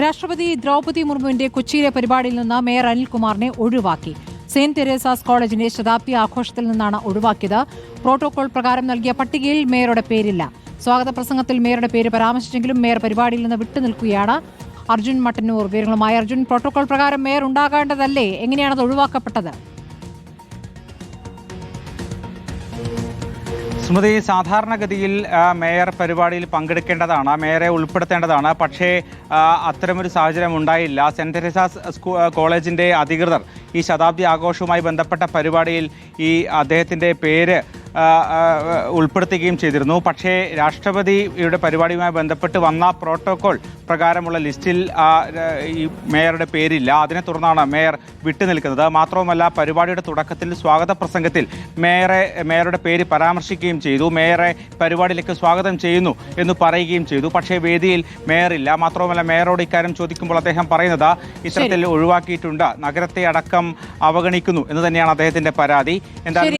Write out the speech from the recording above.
രാഷ്ട്രപതി ദ്രൗപതി മുർമുവിന്റെ കൊച്ചിയിലെ പരിപാടിയിൽ നിന്ന് മേയർ അനിൽകുമാറിനെ ഒഴിവാക്കി. സെന്റ് തെരേസാസ് കോളേജിന്റെ ശതാബ്ദി ആഘോഷത്തിൽ നിന്നാണ് ഒഴിവാക്കിയത്. പ്രോട്ടോകോൾ പ്രകാരം നൽകിയ പട്ടികയിൽ മേയറുടെ പേരില്ല. സ്വാഗത പ്രസംഗത്തിൽ മേയറുടെ പേര് പരാമർശിച്ചെങ്കിലും മേയർ പരിപാടിയിൽ നിന്ന് വിട്ടുനിൽക്കുകയാണ് അർജുൻ മട്ടന്നൂർ വിവരങ്ങളുമായി അർജുൻ. പ്രോട്ടോകോൾ പ്രകാരം മേയർ ഉണ്ടാകേണ്ടതല്ലേ? എങ്ങനെയാണത് ഒഴിവാക്കപ്പെട്ടത്? സ്മൃതി സാധാരണഗതിയിൽ മേയർ പരിപാടിയിൽ പങ്കെടുക്കേണ്ടതാണ് മേയറെ ഉൾപ്പെടുത്തേണ്ടതാണ്. പക്ഷേ അത്തരമൊരു സാഹചര്യം ഉണ്ടായില്ല. സെന്റ് തെരേസാസ് സ്കൂ കോളേജിന്റെ അധികൃതർ ഈ ശതാബ്ദി ആഘോഷവുമായി ബന്ധപ്പെട്ട പരിപാടിയിൽ ഈ അദ്ദേഹത്തിന്റെ പേര് ഉൾപ്പെടുത്തുകയും ചെയ്തിരുന്നു. പക്ഷേ രാഷ്ട്രപതിയുടെ പരിപാടിയുമായി ബന്ധപ്പെട്ട് വന്ന പ്രോട്ടോകോൾ പ്രകാരമുള്ള ലിസ്റ്റിൽ ഈ മേയറുടെ പേരില്ല. അതിനെ തുടർന്നാണ് മേയർ വിട്ടുനിൽക്കുന്നത് മാത്രവുമല്ല പരിപാടിയുടെ തുടക്കത്തിൽ സ്വാഗത പ്രസംഗത്തിൽ മേയറെ മേയറുടെ പേര് പരാമർശിക്കുകയും ചെയ്തു. മേയറെ പരിപാടിയിലേക്ക് സ്വാഗതം ചെയ്യുന്നു എന്ന് പറയുകയും ചെയ്തു. പക്ഷേ വേദിയിൽ മേയറില്ല. മാത്രവുമല്ല മേയറോട് ഇക്കാര്യം ചോദിക്കുമ്പോൾ അദ്ദേഹം പറയുന്നത് ഇത്തരത്തിൽ ഒഴിവാക്കിയിട്ടുണ്ട്. നഗരത്തെ അടക്കം അവഗണിക്കുന്നു എന്ന് തന്നെയാണ് അദ്ദേഹത്തിന്റെ പരാതി. എന്താ എന്തായാലും